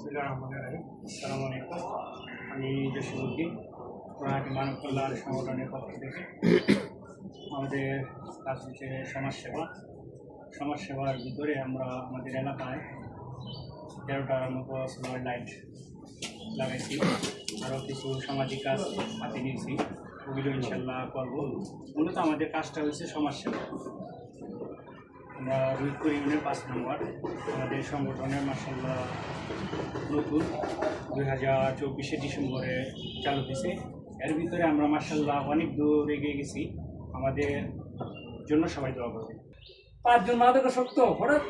বিসমিল্লাহির রহমানির রহিম আসসালামু আমি জসিমুদ্দিন গুয়াহাটি মানব কল্যাণ সংগঠনের পক্ষ থেকে আমাদের কাজ হচ্ছে সমাজসেবা, সমাজসেবার ভিতরে আমরা আমাদের এলাকায় তেরোটার মতো সোলার লাইট লাগাইছি। আরও কিছু সামাজিক কাজ হাতে নিয়েছি। ওগুলো ইনশাল্লাহ করব। মূলত আমাদের কাজটা হচ্ছে সমাজসেবা। আমরা রুইপুর ইউনিয়নের পাঁচ নম্বর। আমাদের সংগঠনের মাসাল্লাহ নতুন দুই হাজার চব্বিশে ডিসেম্বরে চালু হয়েছে। এর ভিতরে আমরা মাসাল্লাহ অনেক দূর এগিয়ে গেছি। আমাদের জন্য সবাই দোয়া করবে পাঁচজন মাদকাসক্ত হঠাৎ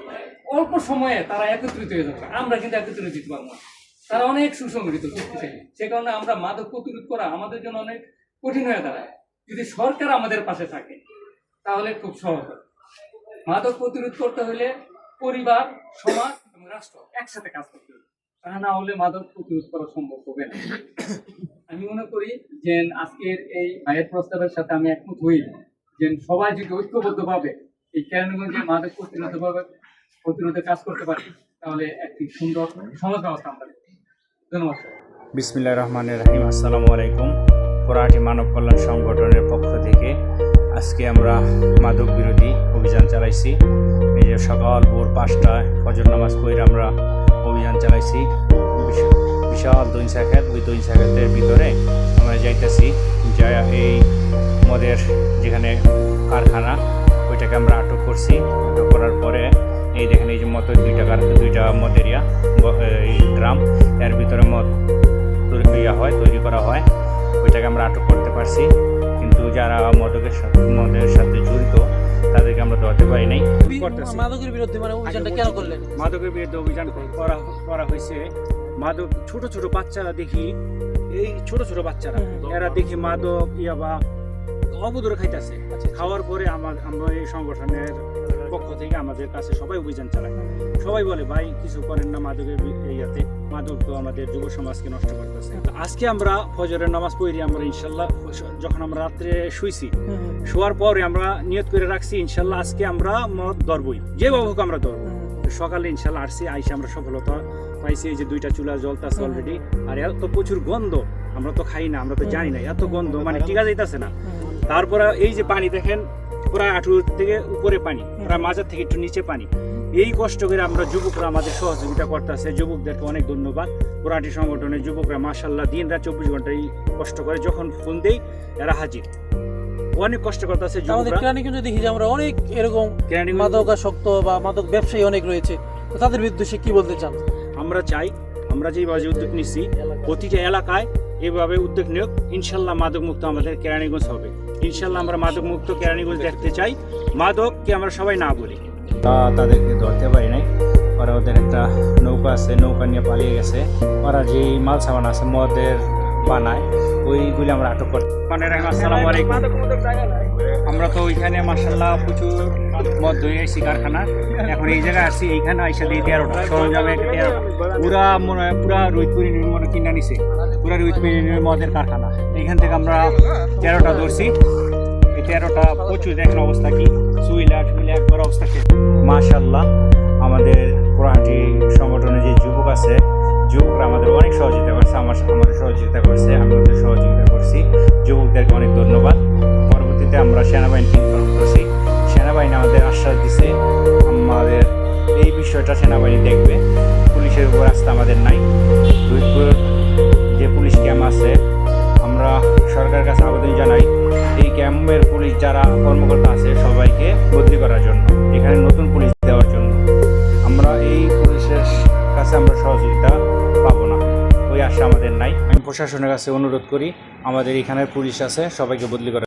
অল্প সময়ে তারা একত্রিত হয়ে যাচ্ছে আমরা কিন্তু একত্রিত দিতে পারব না। তারা অনেক সুসংগঠিত শক্তিশালী সে কারণে আমরা মাদক প্রতিরোধ করা আমাদের জন্য অনেক কঠিন হয়ে দাঁড়ায়। যদি সরকার আমাদের পাশে থাকে, তাহলে খুব সহজ হয়। মাদক প্রতিরোধ করতে হলে পরিবার, সমাজ এবং রাষ্ট্র একসাথে কাজ করতে হবে। তা না হলে মাদক প্রতিরোধ করা সম্ভব হবে না। আমি মনে করি যে আজকের এই ভাইয়ের প্রস্তাবের সাথে আমি একমত হই যে সবাই যদি ঐক্যবদ্ধভাবে এই কেরানীগঞ্জে মাদক প্রতিরোধভাবে প্রতিরোধে কাজ করতে পারি, তাহলে একটি সুন্দর সমাজ ব্যবস্থা আমরা ধন্যবাদ, স্যার। বিসমিল্লাহ রহমানের রাহিম। আসসালামু আলাইকুম। কোরআটি মানব কল্যাণ সংগঠনের পক্ষ আজকে আমরা মাদক বিরোধী অভিযান চালাইছি। এই যে সকাল ভোর পাঁচটায় ফজর নামাজ পড়ে আমরা অভিযান চালাইছি। বিশ- বিশাল দৈন শাখাত, ওই দৈন শাখাতের ভিতরে আমরা যাইতেছি। যা এই মদের যেখানে কারখানা, ওইটাকে আমরা আটক করছি। আটক করার পরে এই দেখেন, এই যে মতো দুইটা কার, দুইটা মদেরিয়া এই গ্রাম এর ভিতরে মদ তৈরি হয়, তৈরি করা হয়। ওইটাকে আমরা আটক করতে পারছি। কিন্তু যারা মদকের সাথে মদের সাথে জড়িত তাদেরকে আমরা ধরতে পারি নাই। মাদকের বিরুদ্ধে মানে অভিযানটা কেন করলেন? মাদকের বিরুদ্ধে অভিযান করা করা হয়েছে। মাদক ছোট ছোট বাচ্চারা দেখি এই ছোট ছোট বাচ্চারা এরা দেখি মাদক ইয়াবা অবদূর অবদূরে খাইতেছে খাওয়ার পরে আমার আমরা এই সংগঠনের পক্ষ আমাদের কাছে সবাই অভিযান চালায়। সবাই বলে ভাই কিছু করেন না মাদকের ইয়াতে। মাদক তো আমাদের যুব সমাজকে নষ্ট করতেছে। আজকে আমরা ফজরের নামাজ পড়ি আমরা ইনশাল্লাহ যখন আমরা রাত্রে শুইছি শোয়ার পরে আমরা নিয়ত করে রাখছি ইনশাল্লাহ আজকে আমরা মদ ধরবই। যে হোক আমরা ধরবো। সকালে ইনশাল্লাহ আসছি আইসে আমরা সফলতা পাইছি এই যে দুইটা চুলা জ্বলতেছে অলরেডি আর এত প্রচুর গন্ধ আমরা তো খাই না আমরা তো জানি না। এত গন্ধ মানে টিকা যাইতেছে না। তারপরে এই যে পানি দেখেন প্রায় আঠুর থেকে উপরে পানি প্রায় মাজার থেকে একটু নিচে পানি। এই কষ্ট করে আমরা যুবকরা আমাদের সহযোগিতা করতেছে। যুবকদেরকে অনেক ধন্যবাদ। পুরাটি সংগঠনের যুবকরা মাসাল্লাহ দিন রাত চব্বিশ ঘন্টায় কষ্ট করে। যখন ফোন দেই এরা হাজির। অনেক কষ্ট করতেছে আমাদের কেরানীগঞ্জে দেখি যে আমরা অনেক এরকম মাদকাসক্ত বা মাদক ব্যবসায়ী অনেক রয়েছে। তো তাদের বিরুদ্ধে সে কি বলতে চান? আমরা চাই আমরা যেভাবে উদ্যোগ নিচ্ছি প্রতিটা এলাকায় এভাবে উদ্যোগ নিয়োগ ইনশাল্লাহ মাদক মুক্ত আমাদের কেরানীগঞ্জ হবে। ইনশাল্লাহ আমরা মাদক মুক্ত কেরানীগঞ্জ দেখতে চাই। মাদক মাদককে আমরা সবাই না বলি। তাদেরকে ধরতে পারি নাই। ওরা ওদের একটা নৌকা আছে, নৌকা নিয়ে পালিয়ে গেছে। ওরা যে মাল সামান আছে, মদের বানায়, ওইগুলি আমরা আটক করতে মানে আসসালামু আলাইকুম। আমরা তো ওইখানে মার্শাল্লাহ প্রচুর মদ ধরে আসছি কারখানা এখন এই জায়গায় আসছি এইখানে আইসা দিয়ে তেরোটা, সরঞ্জামে তেরোটা। পুরা মনে হয়, পুরা রুইপুরি মনে কিনা নিছে। পুরা রুইপুরি মদের কারখানা। এইখান থেকে আমরা তেরোটা ধরছি। এই তেরোটা প্রচুর দেখেন অবস্থা কি। সুইলা টুইলা একবার অবস্থা সহযোগিতা করছে, আমার আমাদের সহযোগিতা করছে আমি ওদের সহযোগিতা করছি। যুবকদেরকে অনেক ধন্যবাদ। পরবর্তীতে আমরা সেনাবাহিনীকে ইনফর্ম করছি। সেনাবাহিনী আমাদের আশ্বাস দিছে, আমাদের এই বিষয়টা সেনাবাহিনী দেখবে। পুলিশের উপর আস্থা আমাদের নাই। রুইপুর যে পুলিশ ক্যাম্প আছে, আমরা সরকারের কাছে আবেদন জানাই, এই ক্যাম্পের পুলিশ যারা কর্মকর্তা আছে সবাইকে বদলি করার জন্য, এখানে নতুন পুলিশ দেওয়ার জন্য। আমরা এই পুলিশের কাছে আমরা সহযোগিতা পাবো না। ওই আশা আমাদের নাই। আমি প্রশাসনের কাছে অনুরোধ করি, আমাদের এখানে পুলিশ আছে, সবাইকে বদলি করার